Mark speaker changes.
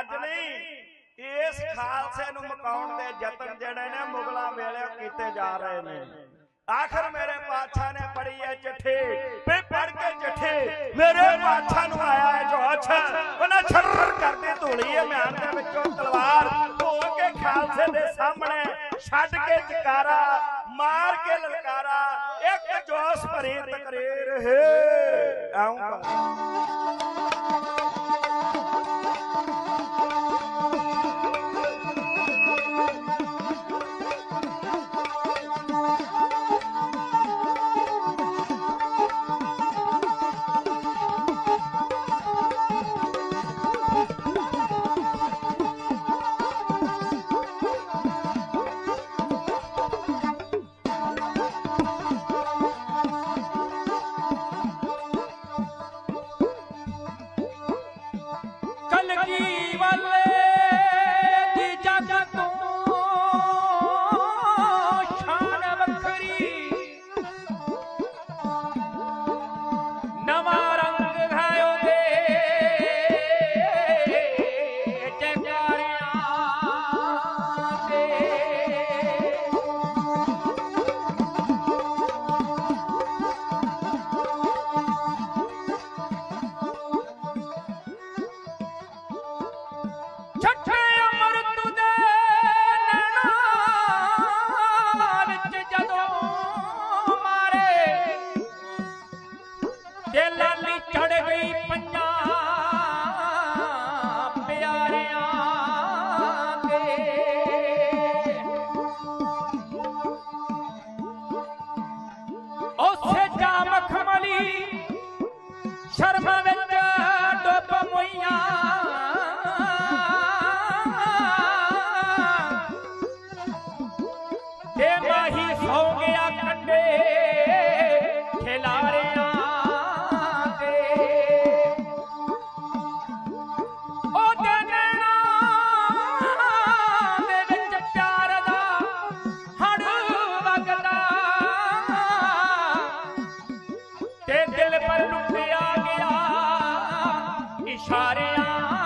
Speaker 1: ਅੱਜ ਨਹੀਂ ਇਸ ਖਾਲਸੇ ਨੂੰ ਮਕਾਉਣ ਦੇ ਯਤਨ ਜਿਹੜੇ ਨੇ ਮੁਗਲਾਂ ਵੇਲੇ ਕੀਤੇ ਜਾ ਰਹੇ ਨੇ। ਆਖਰ ਮੇਰੇ ਪਾਤਸ਼ਾਹ ਨੇ ਪੜ੍ਹੀ ਹੈ ਚਿੱਠੀ। ਵੀ ਪੜ੍ਹ ਕੇ ਚਿੱਠੀ। ਮੇਰੇ ਪਾਤਸ਼ਾਹ ਨੂੰ ਆਇਆ ਹੈ ਜੋ ਅੱਛਾ। ਉਹਨਾਂ ਛਰਰ ਕਰਦੀ ਧੂਲੀ ਹੈ ਮਿਆਨ ਦੇ ਵਿੱਚੋਂ ਤਲਵਾਰ ਧੋ ਕੇ ਖਾਲਸੇ ਦੇ ਸਾਹਮਣੇ ਛੱਡ ਕੇ ਜਕਾਰਾ ਮਾਰ ਕੇ ਲਲਕਾਰਾ ਇੱਕ ਜੋਸ਼ ਭਰੀ ਤਕਰੀਰ। ਹੈ। ਆਉਂਗਾ
Speaker 2: जीवन ਛੱਠੇ ਅਮਰਤ ਦੇ ਨੈਣਾ ਵਿੱਚ ਜਦੋਂ ਮਾਰੇ ਤੇ ਲਾਲੀ ਚੜ ਗਈ ਤੇ ਮਾਹੀ ਸੌ ਗਿਆ ਕੰਡੇ ਖਿਲਾਰਿਆਂ ਹੜ ਵਗਦਾ। ਤੇ ਦਿਲ ਪਰ ਲੁੱਟਿਆ ਗਿਆ ਇਸ਼ਾਰਿਆਂ